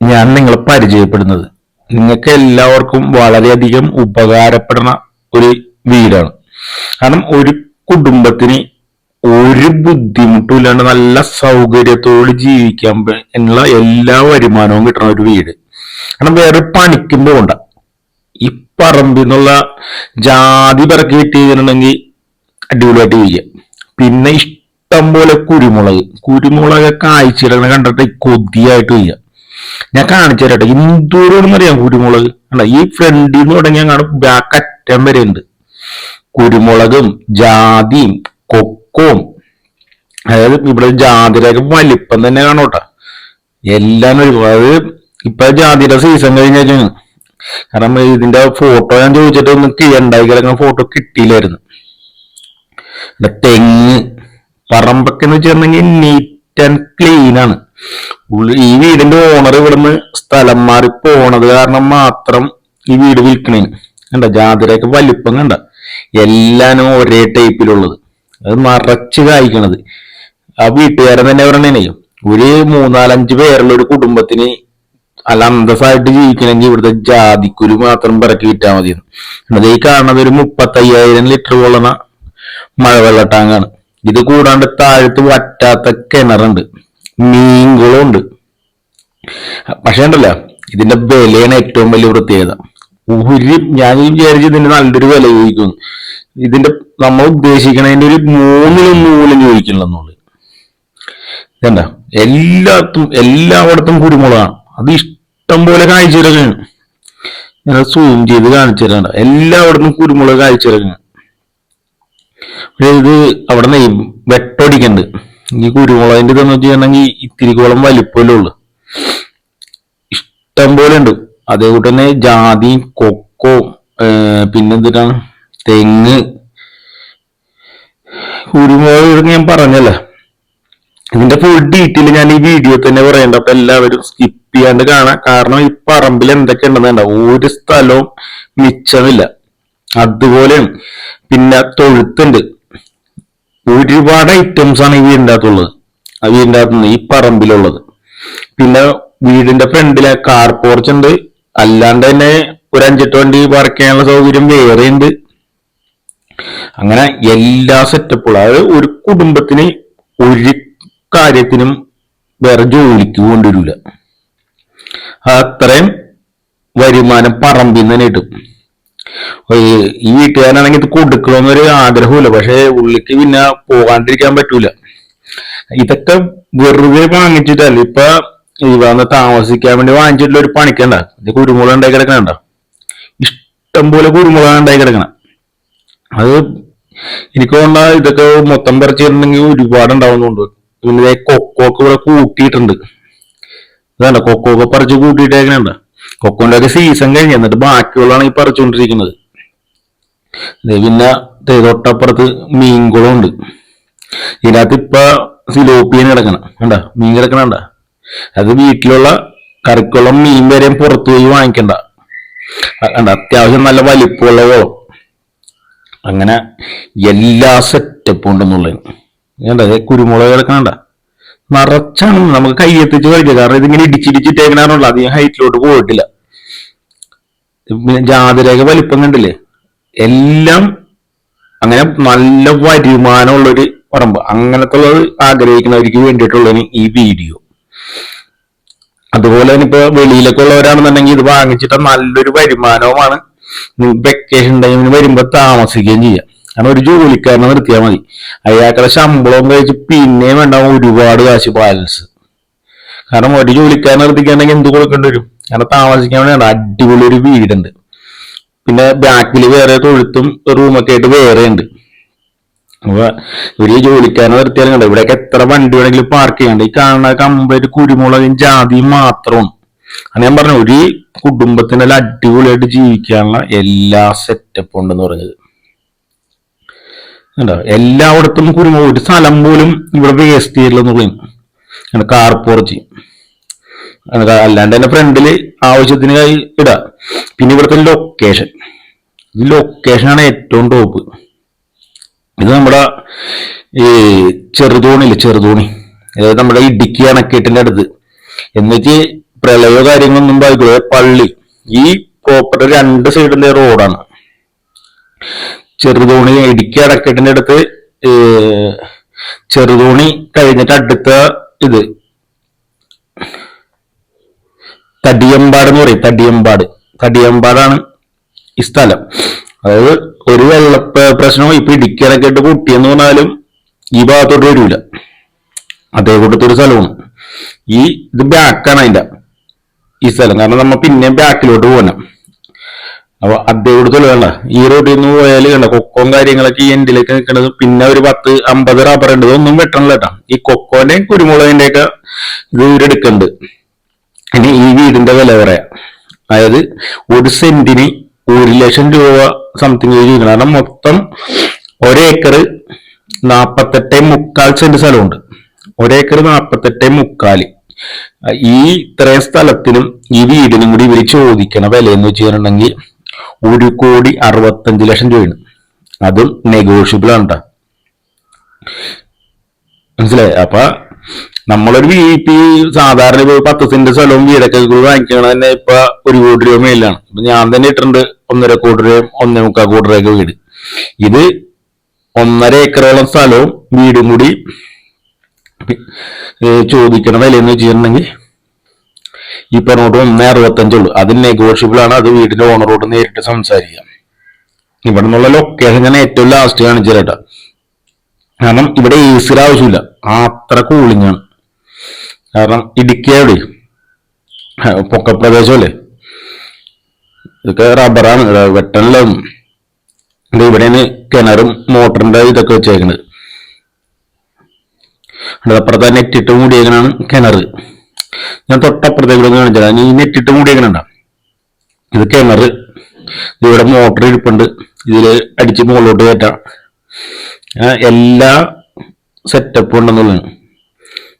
ഞാൻ നിങ്ങളെ പരിചയപ്പെടുന്നത്. നിങ്ങൾക്ക് എല്ലാവർക്കും വളരെയധികം ഉപകാരപ്പെടുന്ന ഒരു വീടാണ്. കാരണം ഒരു കുടുംബത്തിന് ഒരു ബുദ്ധിമുട്ടും ഇല്ലാണ്ട് നല്ല സൗകര്യത്തോട് ജീവിക്കാൻ എന്നുള്ള എല്ലാ വരുമാനവും കിട്ടുന്ന ഒരു വീട്. കാരണം വേറെ പണിക്കും പോകണ്ട. ഈ പറമ്പിൽ നിന്നുള്ള ജാതി പിറക്കി കിട്ടിയിരുന്നുണ്ടെങ്കിൽ അടിപൊളിയായിട്ട് ചെയ്യാം പിന്നെ ഇഷ്ടം പോലെ കുരുമുളക്. കുരുമുളക് കായ്ച്ചിടണ കണ്ടിട്ട് കൊതിയായിട്ട് ചെയ്യാം ഞാൻ കാണിച്ചു തരട്ടെ അറിയാം കുരുമുളക്. അല്ല ഈ ഫ്രണ്ടിൽ നിന്ന് തുടങ്ങി അങ്ങാണ് ബാക്ക് അറ്റം വരെ ഉണ്ട് കുരുമുളകും ജാതിയും കൊക്കവും. അതായത് ഇവിടെ ജാതിരൊക്കെ വലിപ്പം തന്നെ കാണോട്ടെ എല്ലാം ഒരു അത് ഇപ്പൊ ജാതിയുടെ സീസൺ കഴിഞ്ഞാൽ കാരണം ഇതിന്റെ ഫോട്ടോ ഞാൻ ചോദിച്ചിട്ട് ഒന്ന് കീഴണ്ടായി കിടക്കുന്ന ഫോട്ടോ കിട്ടിയില്ലായിരുന്നു. തെങ്ങ് പറമ്പൊക്കെ എന്ന് വെച്ചിട്ടുണ്ടെങ്കിൽ നീറ്റ് ആൻഡ് ക്ലീൻ ആണ്. ഈ വീടിന്റെ ഓണർ ഇവിടുന്ന് സ്ഥലം മാറി പോണത് കാരണം മാത്രം ഈ വീട് വിൽക്കണേ. കണ്ട? ജാതിരയൊക്കെ വലിപ്പം കണ്ട എല്ലാനും ഒരേ ടൈപ്പിലുള്ളത്. അത് മറച്ച് കായ്ക്കണത്. ആ വീട്ടുകാരൻ തന്നെ പറയണേ ഒരു മൂന്നാലഞ്ച് പേരുള്ള ഒരു കുടുംബത്തിന് അല്ല അന്തസ്സായിട്ട് ജീവിക്കണമെങ്കിൽ ഇവിടുത്തെ ജാതിക്കുരു മാത്രം പിറക്കി വിറ്റാൽ മതി. അത് ഈ കാണുന്നത് ഒരു മുപ്പത്തയ്യായിരം ലിറ്റർ കൊള്ളുന്ന മഴവെള്ള ടാങ്കാണ് ഇത് കൂടാണ്ട് താഴത്ത് വറ്റാത്ത കിണറുണ്ട്. മീൻകുളമുണ്ട് പക്ഷേ ഉണ്ടല്ലോ ഇതിന്റെ വിലയാണ് ഏറ്റവും വലിയ പ്രത്യേകത. ഒരു ഞാൻ വിചാരിച്ചു ഇതിന്റെ നല്ലൊരു വില ചോദിക്കുന്നു. ഇതിന്റെ നമ്മൾ ഉദ്ദേശിക്കണതിന്റെ ഒരു മൂന്നിലൊന്ന് പോലും ചോദിക്കണില്ലെന്നുള്ളത് ഇതണ്ട എല്ലാത്തും എല്ലായിടത്തും കുരുമുളകാണ്. അത് ഇഷ്ടം പോലെ കാഴ്ചയിറങ്ങാണ് ഞാൻ സൂം ചെയ്ത് കാണിച്ചിരുന്നുണ്ട് എല്ലായിടത്തും കുരുമുളക് കാഴ്ചയിറങ്ങാണ് ഇത് അവിടെ നെയ് വെട്ടടിക്കണ്ട് ഈ കുരുമുളകിന്റെ ഇതെന്ന് വെച്ചിട്ടുണ്ടെങ്കിൽ ഇത്തിരി കുളം വലിപ്പമല്ലേ ഉള്ളു. ഇഷ്ടം പോലെ ഉണ്ട്. അതേപോലെ തന്നെ ജാതി കൊക്കോ പിന്നെന്തിനാണ് തെങ്ങ്. കുരുമുളക് ഞാൻ പറഞ്ഞല്ലേ? ഇതിന്റെ ഫുൾ ഡീറ്റെയിൽ ഞാൻ ഈ വീഡിയോ തന്നെ പറയണ്ട. അപ്പൊ എല്ലാവരും സ്കിപ്പ് ചെയ്യാണ്ട് കാണാം. കാരണം ഈ പറമ്പിൽ എന്തൊക്കെ ഉണ്ടെന്ന് ഒരു സ്ഥലവും മിച്ചമില്ല. അതുപോലെയാണ്. പിന്നെ തൊഴുത്തുണ്ട്. ഒരുപാട് ഐറ്റംസ് ആണ് ഈ വീടിന്റെ അകത്തുള്ളത് ആ വീടിന്റെ അകത്തുനിന്ന് ഈ പറമ്പിലുള്ളത്. പിന്നെ വീടിന്റെ ഫ്രണ്ടിലെ കാർ പോർച്ച് ഉണ്ട്. അല്ലാണ്ട് തന്നെ ഒരു അഞ്ചെട്ട് വണ്ടി പാർക്ക് ചെയ്യാനുള്ള സൗകര്യം വേറെ ഉണ്ട് അങ്ങനെ എല്ലാ സെറ്റപ്പുകളും അതായത് ഒരു കുടുംബത്തിന് ഒരു കാര്യത്തിനും വേറെ ജോലിക്ക് കൊണ്ടുവരില്ല അത്രയും വരുമാനം പറമ്പിൽ നിന്ന് തന്നെ കിട്ടും. ഈ വീട്ടുകാരനാണെങ്കിൽ ഇത് കൊടുക്കണമെന്നൊരു ആഗ്രഹമില്ല പക്ഷെ ഉള്ളിക്ക് പിന്നെ പോകാണ്ടിരിക്കാൻ പറ്റൂല. ഇതൊക്കെ വെറുതെ വാങ്ങിച്ചിട്ടല്ല? ഇപ്പൊ ഈ വന്ന് താമസിക്കാൻ വേണ്ടി വാങ്ങിച്ചിട്ടുള്ള ഒരു പണിക്കണ്ട ഇത് കുരുമുളക് ഉണ്ടായി കിടക്കണണ്ട ഇഷ്ടം പോലെ കുരുമുളക് ഉണ്ടായി കിടക്കണം. അത് എനിക്ക് തോന്നുന്ന ഇതൊക്കെ മൊത്തം പറിച്ചിട്ടുണ്ടെങ്കിൽ ഒരുപാട് ഉണ്ടാവുന്നുണ്ട് പിന്നെ കൊക്കോക്ക് ഇവിടെ കൂട്ടിയിട്ടുണ്ട്. ഇതാണ്ട? കൊക്കോക്ക് പറിച്ച് കൂട്ടിയിട്ടേക്കണണ്ട കൊക്കോന്റെ സീസൺ കഴിഞ്ഞ് എന്നിട്ട് ബാക്കിയുള്ളതാണ് ഈ പറിച്ചുകൊണ്ടിരിക്കുന്നത് പിന്നെ തൊട്ടപ്പുറത്ത് മീൻകുളം ഉണ്ട് ഇതിനകത്ത് ഇപ്പൊ സിലോപ്പിയൻ കിടക്കണം. കണ്ട? മീൻ കിടക്കണണ്ട അത് വീട്ടിലുള്ള കറിക്കുള്ള മീൻ വരെയും പുറത്തു പോയി വാങ്ങിക്കണ്ട. കണ്ട? അത്യാവശ്യം നല്ല വലിപ്പമുള്ള കുളം അങ്ങനെ എല്ലാ സെറ്റപ്പും ഉണ്ടെന്നുള്ളത് കണ്ട? ദേ കുരുമുളക് കിടക്കണണ്ട നിറച്ചാണ് നമുക്ക് കയ്യെത്തിച്ച് കഴിക്കുക കാരണം ഇതിങ്ങനെ ഇടിച്ചിടിച്ചിട്ടേക്കണാറുള്ള അധികം ഹൈറ്റിലോട്ട് പോയിട്ടില്ല. ജാതിരേഖ വലിപ്പം കണ്ടില്ലേ? എല്ലാം അങ്ങനെ നല്ല വരുമാനമുള്ളൊരു പറമ്പ്. അങ്ങനത്തെ ആഗ്രഹിക്കുന്നവർക്ക് വേണ്ടിയിട്ടുള്ളതിന് ഈ വീഡിയോ. അതുപോലെ തന്നെ ഇപ്പൊ വെളിയിലൊക്കെ ഉള്ളവരാണെന്നുണ്ടെങ്കിൽ ഇത് വാങ്ങിച്ചിട്ട് നല്ലൊരു വരുമാനവുമാണ്. വെക്കേഷൻ ടൈമിന് വരുമ്പോ താമസിക്കുകയും ചെയ്യാം. കാരണം ഒരു ജോലിക്കാരനെ നിർത്തിയാൽ മതി. അയാൾക്കുള്ള ശമ്പളം കഴിച്ച് പിന്നെയും വേണ്ടാവും ഒരുപാട് കാശ് ബാലൻസ് കാരണം ഒരു ജോലിക്കാരനെ നിർത്തിക്കാണെങ്കിൽ എന്ത് കൊടുക്കേണ്ടി വരും? കാരണം താമസിക്കാൻ വേണ്ടി അടിപൊളി ഒരു വീടുണ്ട്. പിന്നെ ബാക്കിൽ വേറെ തൊഴുത്തും റൂമൊക്കെ ആയിട്ട് വേറെ ഉണ്ട്. അപ്പൊ ഒരു ജോലിക്കാരനെ നിർത്തിയാലും കണ്ടോ? ഇവിടെയൊക്കെ എത്ര വണ്ടി വേണമെങ്കിലും പാർക്ക് ചെയ്യണ്ട ഈ കാണുന്ന കംപ്ലീറ്റ് കുരുമുളകും ജാതിയും മാത്രമാണ്. അത് ഞാൻ പറഞ്ഞു ഒരു കുടുംബത്തിന് നല്ല അടിപൊളിയായിട്ട് ജീവിക്കാനുള്ള എല്ലാ സെറ്റപ്പും ഉണ്ടെന്ന് പറഞ്ഞത്. കണ്ടോ? എല്ലായിടത്തും കുരുമുളക് ഒരു സ്ഥലം പോലും ഇവിടെ വേസ്റ്റ് ചെയ്യില്ലെന്നുള്ളത് കാർ പോർച്ച് അല്ലാണ്ട് തന്നെ ഫ്രണ്ടിൽ ആവശ്യത്തിന് കൈ ഇടാം. പിന്നെ ഇവിടുത്തെ ലൊക്കേഷൻ ഈ ലൊക്കേഷനാണ് ഏറ്റവും ടോപ്പ് ഇത് നമ്മുടെ ഈ ചെറുതോണിയില്ലേ ചെറുതോണി. അതായത് നമ്മുടെ ഇടുക്കി അണക്കെട്ടിന്റെ അടുത്ത്. എന്നിട്ട് പ്രളയോ കാര്യങ്ങളൊന്നും ബാധിക്കില്ല. പള്ളി. ഈ പ്രോപ്പർട്ടി രണ്ട് സൈഡിലെ റോഡാണ് ചെറുതോണി ഇടുക്കി അടക്കെട്ടിന്റെ അടുത്ത് ചെറുതോണി കഴിഞ്ഞിട്ട് അടുത്ത ഇത്. തടിയമ്പാട് എന്ന് പറയും തടിയമ്പാട്. തടിയമ്പാടാണ് ഈ സ്ഥലം. അതായത് ഒരു വെള്ള പ്ര- പ്രശ്നവും ഇപ്പൊ ഇടുക്കി അടക്കെട്ട് പൊട്ടിയെന്ന് പറഞ്ഞാലും ഈ ഭാഗത്തോട്ട് വരൂല. അതേ കൂട്ടത്തെ ഒരു സ്ഥലമാണ്. ഈ ഇത് ബാക്കാണ് അതിന്റെ. ഈ സ്ഥലം. കാരണം നമ്മ പിന്നെയും ബാക്കിലോട്ട് പോകണം അപ്പൊ കൂടുതൽ വേണ്ട? ഈ റോഡിൽ നിന്ന് പോയാൽ കണ്ട കൊക്കോം കാര്യങ്ങളൊക്കെ ഈ എൻഡിലേക്ക് നിൽക്കുന്നത് പിന്നെ ഒരു പത്ത് അമ്പത് റബ്ബർ ഉണ്ട്. ഇതൊന്നും വെട്ടണില്ല കേട്ടാ. ഈ കൊക്കോന്റെയും കുരുമുളകിന്റെ ഒക്കെ ഇത് ഇവരെടുക്കുന്നുണ്ട് ഇനി ഈ വീടിന്റെ വില പറയാം. അതായത് ഒരു സെന്റിന് ഒരു ലക്ഷം രൂപ സംതിങ് ചോദിക്കണം കാരണം മൊത്തം ഒരേക്കർ നാപ്പത്തെട്ടേ മുക്കാൽ സെന്റ് സ്ഥലമുണ്ട്. ഒരേക്കർ നാപ്പത്തെട്ടേ മുക്കാൽ. ഈ ഇത്രയും സ്ഥലത്തിനും ഈ വീടിനും കൂടി ഇവർ ചോദിക്കണ വില എന്ന് വെച്ചിട്ടുണ്ടെങ്കിൽ ഒരു കോടി അറുപത്തഞ്ച് ലക്ഷം രൂപയാണ്. അതും നെഗോഷ്യബിൾ ആണ്. മനസ്സിലായി? അപ്പൊ നമ്മളൊരു വി പി സാധാരണ ഇപ്പൊ പത്ത് സെന്റ് സ്ഥലവും വീടൊക്കെ കൂടി വാങ്ങിക്കണ തന്നെ ഇപ്പൊ ഒരു കോടി രൂപ മേലാണ് അപ്പൊ ഞാൻ തന്നെ ഇട്ടിട്ടുണ്ട് ഒന്നര കോടി രൂപയും ഒന്നേ മുക്കാൽ കോടി രൂപയൊക്കെ വീട്. ഇത് ഒന്നര ഏക്കറോളം സ്ഥലവും വീടും കൂടി ചോദിക്കണ വിലയെന്ന് വെച്ചിട്ടുണ്ടെങ്കിൽ ഈ പറഞ്ഞോട്ട് ഒന്നേ അത് നെഗോഷ്യബിൾ ആണ്. അത് വീടിന്റെ ഓണറോട് നേരിട്ട് സംസാരിക്കാം. ഇവിടെ നിന്നുള്ള ലൊക്കേഷൻ ഞാൻ ഏറ്റവും ലാസ്റ്റ് കാണിച്ചു തരട്ടെ. കാരണം ഇവിടെ എ സിയുടെ ആവശ്യമില്ല. അത്ര കൂളിങ്ങാണ് കാരണം ഇടുക്കി എവിടെ പൊക്കപ്രദേശമല്ലേ ഇതൊക്കെ റബ്ബറാണ് വെട്ടനിലും ഇവിടെയാണ് കിണറും മോട്ടറിന്റെ ഇതൊക്കെ വെച്ചേക്കുന്നത് അപ്പുറത്ത് തന്നെ നെറ്റിട്ട് മൂടിയേക്കണാണ് കിണർ ഞാൻ തൊട്ടപ്പുറത്തേക്ക് കാണിച്ചു തരാം ഈ നെറ്റിട്ട് മൂടിയേക്കണണ്ട. ഇത് കിണർ ഇവിടെ മോട്ടർ ഇരിപ്പുണ്ട്. ഇതിൽ അടിച്ച് മുകളിലോട്ട് കയറ്റാം. എല്ലാ സെറ്റപ്പും ഉണ്ടെന്നുള്ളതാണ്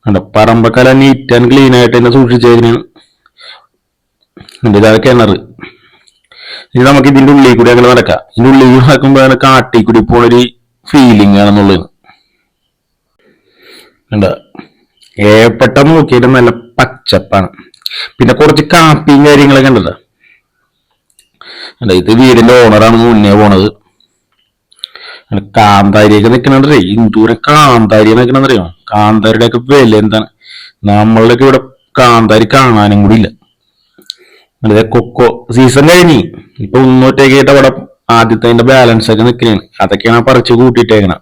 കണ്ടോ? പറമ്പക്കല നീറ്റ് ആൻഡ് ക്ലീൻ ആയിട്ട് തന്നെ എന്റെ ഇതാണ് കിണർ ഇനി നമുക്ക് ഇതിന്റെ ഉള്ളിൽ കൂടി അങ്ങനെ നടക്കാം. ഇതിന്റെ ഉള്ളിൽ നടക്കുമ്പോഴാണ് കാട്ടി കൂടി പോണൊരു ഫീലിംഗ് ആണെന്നുള്ളത്. കണ്ടോ? ഏപ്പെട്ട നോക്കിയിട്ട് നല്ല പച്ചപ്പാണ്. പിന്നെ കുറച്ച് കാപ്പിയും കാര്യങ്ങളൊക്കെ ഉണ്ടല്ലോ. അല്ല ഇത് വീടിന്റെ ഓണറാണ് മുന്നേ പോണത്. കാന്താരിയൊക്കെ നിൽക്കണേ ഇന്ദൂരെ കാന്താരി നിക്കണെന്നറിയോ കാന്താരിയുടെ ഒക്കെ വില എന്താണ്? നമ്മളുടെയൊക്കെ ഇവിടെ കാന്താരി കാണാനും കൂടി ഇല്ല. അതായത് കൊക്കോ സീസൺ കഴിഞ്ഞ്. ഇപ്പൊ മുന്നൂറ്റേക്കായിട്ട് അവിടെ ആദ്യത്തെ അതിന്റെ ബാലൻസ് ഒക്കെ നിൽക്കുകയാണ് അതൊക്കെയാണ് പറിച്ചു കൂട്ടിയിട്ടേക്കണം.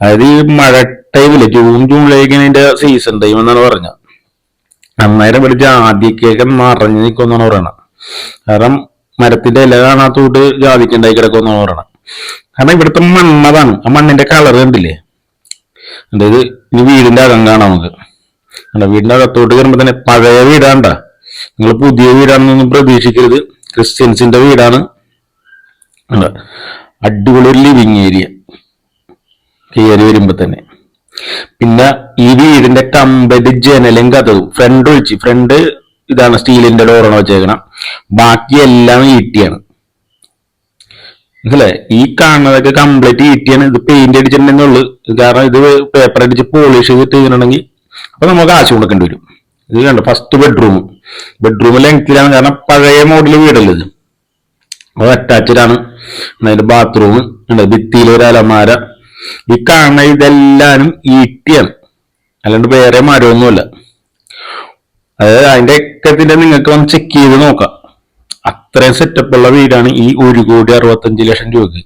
അതായത് ഈ മഴ ടൈമിൽ ജൂൺ ജൂണിലേക്ക് അതിന്റെ സീസൺ ടൈം എന്നാണ് പറഞ്ഞത്. അന്നേരം പിടിച്ച് ആദ്യമൊക്കെ നിറഞ്ഞു നിൽക്കുമെന്നാണ് പറയണത്. കാരണം മരത്തിന്റെ ഇല കാണാത്തോട്ട് ജാതിക്കുണ്ടായി കിടക്കുമെന്നാണ് പറയണത്. കാരണം ഇവിടുത്തെ മണ്ണതാണ്. ആ മണ്ണിന്റെ കളർ കണ്ടില്ലേ? അതായത് ഇനി വീടിന്റെ അകം കാണാം നമുക്ക്. അല്ല വീടിന്റെ അകത്തോട്ട് കയറുമ്പോ തന്നെ പഴയ വീടാണ്ട. നിങ്ങൾ പുതിയ വീടാണെന്നൊന്നും പ്രതീക്ഷിക്കരുത്. ക്രിസ്ത്യൻസിന്റെ വീടാണ്? അടിപൊളി ഒരു ലിവിങ് ഏരിയ കയറി വരുമ്പോ തന്നെ. പിന്നെ ഈ വീടിന്റെ കമ്പനി ജനലും കഥവും. ഫ്രണ്ട് ഒഴിച്ച്. ഫ്രണ്ട് ഇതാണ് സ്റ്റീലിന്റെ ഡോറാണ് വെച്ചേക്കണം. ബാക്കി എല്ലാം ഈട്ടിയാണ് മനസ്സിലെ ഈ കാണുന്നതൊക്കെ കംപ്ലീറ്റ് ഈട്ടിയാണ് ഇത് പെയിന്റ് അടിച്ചിട്ടുണ്ടെന്നുള്ളു കാരണം ഇത് പേപ്പർ അടിച്ച് പോളിഷ് ചെയ്തിട്ട് ചെയ്യണമെങ്കിൽ അപ്പൊ നമുക്ക് കാശ് കൊടുക്കേണ്ടി വരും. ഇത് കണ്ടു? ഫസ്റ്റ് ബെഡ്റൂം ബെഡ്റൂം ലെങ്ത്തിലാണ് കാരണം പഴയ മോഡൽ വീടല്ല ഇത്. അത് അറ്റാച്ച്ഡ് ആണ്. അതിന്റെ ബാത്റൂം ഭിത്തിയിൽ ഒരു അലമാര ഈ കാണുന്ന ഇതെല്ലാനും ഈട്ടിയാണ്. അല്ലാണ്ട് വേറെ മരമൊന്നുമല്ല അതായത് അതിന്റെ ഒക്കെ നിങ്ങൾക്ക് വന്ന് ചെക്ക് ചെയ്ത് നോക്കാം. അത്രയും സെറ്റപ്പ് ഉള്ള വീടാണ് ഈ ഒരു കോടി അറുപത്തഞ്ച് ലക്ഷം രൂപക്ക്.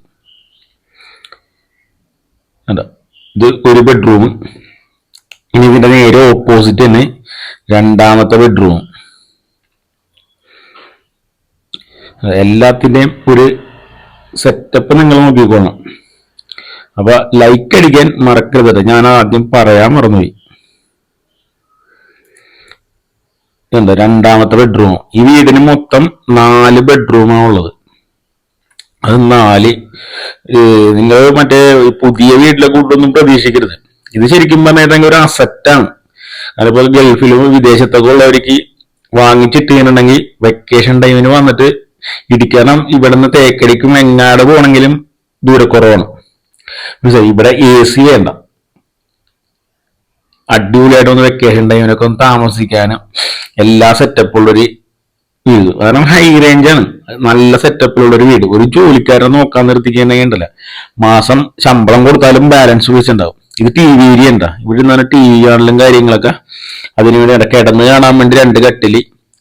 അതാ ഇത് ഒരു ബെഡ്റൂം ഇനി ഇതിന്റെ നേരെ ഓപ്പോസിറ്റ് തന്നെ രണ്ടാമത്തെ ബെഡ്റൂം എല്ലാത്തിന്റെയും ഒരു സെറ്റപ്പ് നിങ്ങൾ നോക്കിക്കോണം. അപ്പൊ ലൈക്ക് അടിക്കാൻ മറക്കരുത്. ഞാൻ ആദ്യം പറയാൻ മറന്നുപോയി. എന്താ രണ്ടാമത്തെ ബെഡ്റൂം ഈ വീടിന് മൊത്തം നാല് ബെഡ്റൂമാണ് ഉള്ളത്. അത് നാല് നിങ്ങൾ മറ്റേ പുതിയ വീട്ടിലെ കൂട്ടൊന്നും പ്രതീക്ഷിക്കരുത്. ഇത് ശരിക്കും പറഞ്ഞിട്ടുണ്ടെങ്കിൽ ഒരു അസറ്റാണ് അതുപോലെ ഗൾഫിലും വിദേശത്തൊക്കെ ഉള്ളവർക്ക് വാങ്ങിച്ചിട്ടുണ്ടെങ്കിൽ വെക്കേഷൻ ടൈമിന് വന്നിട്ട് ഇടിക്കണം. ഇവിടുന്ന് തേക്കടിക്കും. എങ്ങാട് പോകണമെങ്കിലും ദൂരക്കുറവാണ് ഇവിടെ എ സി വേണ്ട. അടിപൊളിയായിട്ട് ഒന്ന് വെക്കേഷൻ ടൈമിനൊക്കെ ഒന്ന് താമസിക്കാനും എല്ലാ സെറ്റപ്പുള്ളൊരു വീട്. കാരണം ഹൈ റേഞ്ചാണ് നല്ല സെറ്റപ്പിലുള്ള ഒരു വീട്. ഒരു ജോലിക്കാരനെ നോക്കാൻ നിർത്തിക്കുന്നുണ്ടെങ്കിൽ ഉണ്ടല്ല? മാസം ശമ്പളം കൊടുത്താലും ബാലൻസ് വിളിച്ചിട്ടുണ്ടാവും ഇത് ടി വി ഏരിയ ഉണ്ടാ? ഇവിടെ നിന്നാണ് ടി വി കാണലും കാര്യങ്ങളൊക്കെ അതിനു വേണ്ടി കിടന്ന് കാണാൻ വേണ്ടി രണ്ട് കട്ടിൽ.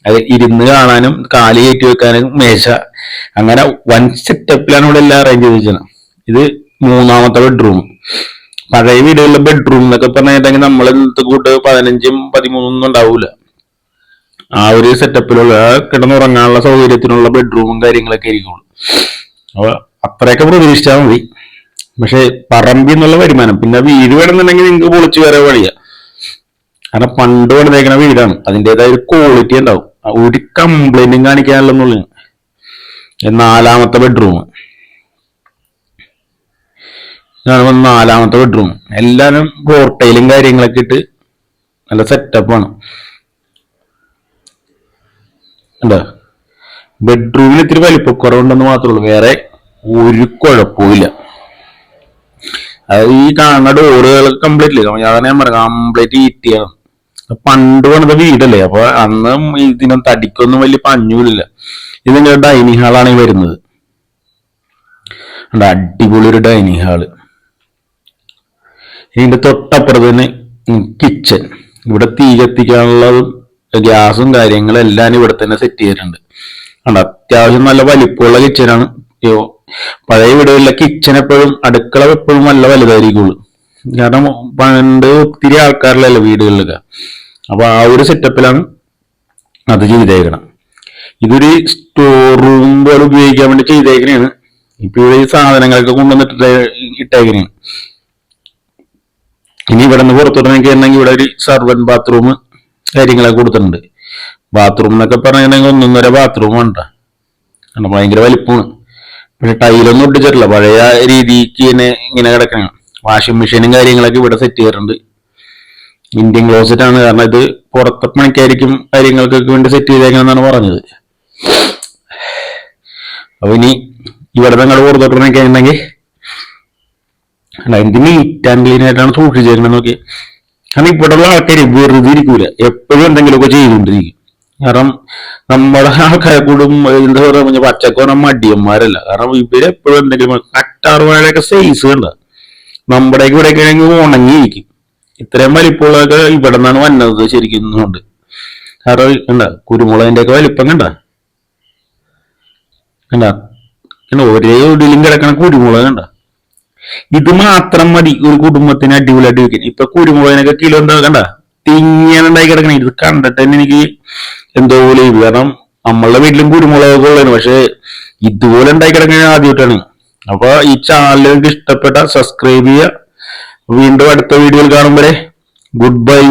അത് ഇരുന്ന് കാണാനും കാലി കയറ്റി വെക്കാനും മേശ. അങ്ങനെ വൺ സെറ്റപ്പിലാണ് ഇവിടെ എല്ലാം അറേഞ്ച് ചെയ്ത് വെച്ചത് ഇത് മൂന്നാമത്തെ ബെഡ്റൂം പഴയ വീടുകളിലെ ബെഡ്റൂം എന്നൊക്കെ പറഞ്ഞിട്ടുണ്ടെങ്കിൽ നമ്മളെ കൂട്ട് പതിനഞ്ചും പതിമൂന്നും ഉണ്ടാവൂല. ആ ഒരു സെറ്റപ്പിലുള്ള കിടന്നുറങ്ങാനുള്ള സൗകര്യത്തിനുള്ള ബെഡ്റൂമും കാര്യങ്ങളൊക്കെ ആയിരിക്കുള്ളൂ അപ്പൊ അത്രയൊക്കെ പ്രതീക്ഷിച്ചാൽ മതി. പക്ഷെ പറമ്പി എന്നുള്ള വരുമാനം. പിന്നെ വീട് വേണമെന്നുണ്ടെങ്കിൽ നിങ്ങൾക്ക് പൊളിച്ചു വരെ വഴിയാ കാരണം പണ്ട് പണിതേക്കുന്ന വീടാണ്. അതിന്റെതായ ഒരു ക്വാളിറ്റി ഉണ്ടാവും. ഒരു കംപ്ലൈന്റും കാണിക്കാനുള്ളെന്നുള്ളു നാലാമത്തെ ബെഡ്റൂം ഇതാണ് നാലാമത്തെ ബെഡ്റൂം എല്ലാവരും പോർട്ടയിലും കാര്യങ്ങളൊക്കെ ഇട്ട് നല്ല സെറ്റപ്പാണ് അല്ലേ ബെഡ്റൂമിന് ഇത്തിരി വലിപ്പക്കുറവുണ്ടെന്ന് മാത്രമേ ഉള്ളൂ. വേറെ ഒരു കുഴപ്പമില്ല അത് ഈ കാണുന്ന ഡോറുകൾ കംപ്ലീറ്റ് ഇല്ല? ഞാൻ ഞാൻ പറയാം കംപ്ലീറ്റ് ഈറ്റിയാണ് പണ്ട് പണിത വീടല്ലേ? അപ്പൊ അന്ന് ഇതിനും തടിക്കൊന്നും വലിയ പഞ്ഞൂലില്ല ഇതിന്റെ ഡൈനിങ് ഹാളാണ് ഈ വരുന്നത്. അടിപൊളി ഒരു ഡൈനിങ് ഹാൾ ഇതിന്റെ തൊട്ടപ്പുറത്ത് തന്നെ കിച്ചൺ ഇവിടെ തീ കത്തിക്കാനുള്ളതും ഗ്യാസും കാര്യങ്ങളും എല്ലാം ഇവിടെ തന്നെ സെറ്റ് ചെയ്തിട്ടുണ്ട്. ഉണ്ട് അത്യാവശ്യം നല്ല വലിപ്പമുള്ള കിച്ചനാണ് പഴയ വീടുകളിലെ കിച്ചൺ എപ്പോഴും അടുക്കള എപ്പോഴും നല്ല വലുതായിരിക്കുള്ളൂ. കാരണം പണ്ട് ഒത്തിരി ആൾക്കാരിലല്ല വീടുകളിലൊക്കെ. അപ്പൊ ആ ഒരു സെറ്റപ്പിലാണ് അത് ചെയ്തേക്കണം. ഇതൊരു സ്റ്റോർ റൂം പോലെ ഉപയോഗിക്കാൻ വേണ്ടി ചെയ്തേക്കണേണ്. ഇപ്പൊ ഇവിടെ ഈ സാധനങ്ങളൊക്കെ കൊണ്ടുവന്നിട്ട് ഇട്ടേക്കണേണ്. ഇനി ഇവിടെ നിന്ന് പുറത്തോട്ട് കയറണമെങ്കിൽ ഇവിടെ ഒരു സർവൻ ബാത്റൂം കാര്യങ്ങളൊക്കെ കൊടുത്തിട്ടുണ്ട്. ബാത്റൂം എന്നൊക്കെ പറഞ്ഞിട്ടുണ്ടെങ്കിൽ ഒന്നൊന്നര ബാത്റൂം വേണ്ട. കാരണം ഭയങ്കര വലിപ്പമാണ്. പിന്നെ ടൈലൊന്നും ഒട്ടിച്ചിട്ടില്ല പഴയ രീതിക്ക് തന്നെ ഇങ്ങനെ കിടക്കണം. വാഷിംഗ് മെഷീനും കാര്യങ്ങളൊക്കെ ഇവിടെ സെറ്റ് ചെയ്തിട്ടുണ്ട്. ഇന്ത്യൻ ക്ലോസറ്റ് ആണ്. കാരണം ഇത് പുറത്തെ പണിക്കായിരിക്കും കാര്യങ്ങൾക്കൊക്കെ വേണ്ടി സെറ്റ് ചെയ്തേക്കാന്നാണ് പറഞ്ഞത്. അപ്പൊ ഇനി ഇവിടെ നിങ്ങൾ പുറത്തോട്ട് കഴിഞ്ഞിട്ടുണ്ടെങ്കിൽ അല്ല എന്ത് നീറ്റ് ആൻഡ് ക്ലീൻ ആയിട്ടാണ് സൂക്ഷിച്ചു തരുന്നത് നോക്കി കാരണം ഇപ്പോഴുള്ള ആൾക്കാർ വെറുതെ ഇരിക്കൂല. എപ്പോഴും എന്തെങ്കിലുമൊക്കെ ചെയ്തുകൊണ്ടിരിക്കും. കാരണം നമ്മുടെ ആൾക്കാരെ കൂടും എന്താ പറയുക പച്ചക്കോറ മടിയന്മാരല്ല. കാരണം ഇവർ എപ്പോഴും എന്തെങ്കിലും കറ്റാറുവാഴയൊക്കെ സൈസ് കണ്ട. നമ്മുടെ ഇവിടെയൊക്കെ ആണെങ്കിൽ ഉണങ്ങിയിരിക്കും. ഇത്രയും വലിപ്പമുള്ളതൊക്കെ ഇവിടെ നിന്നാണ് വന്നത് ശരിക്കും കൊണ്ട് കാരണം കണ്ട കുരുമുളകിന്റെ ഒക്കെ വലിപ്പം കണ്ട? കണ്ട ഒരേ ഒടിയിലും കിടക്കണ കുരുമുളക് കണ്ട? ഇത് മാത്രം മതി. ഒരു കുടുംബത്തിന് അടിപൊളിയായിട്ട് വെക്കാൻ ഇപ്പൊ കുരുമുളകിനൊക്കെ കിലോ എന്താ കണ്ട? തിങ്ങനെ ഉണ്ടായി കിടക്കണേ. ഇത് കണ്ടിട്ട് തന്നെ എനിക്ക് എന്തോ പോലെ കാരണം നമ്മളുടെ വീട്ടിലും കുരുമുളകൊക്കെ ഉള്ളതാണ്. പക്ഷെ ഇതുപോലെ ഉണ്ടായി കിടക്കുന്ന ആദ്യമായിട്ടാണ്. അപ്പൊ ഈ ചാനൽ നിങ്ങൾക്ക് ഇഷ്ടപ്പെട്ട സബ്സ്ക്രൈബ് ചെയ്യുക. വീണ്ടും അടുത്ത വീഡിയോയിൽ കാണുമ്പോഴേ ഗുഡ് ബൈ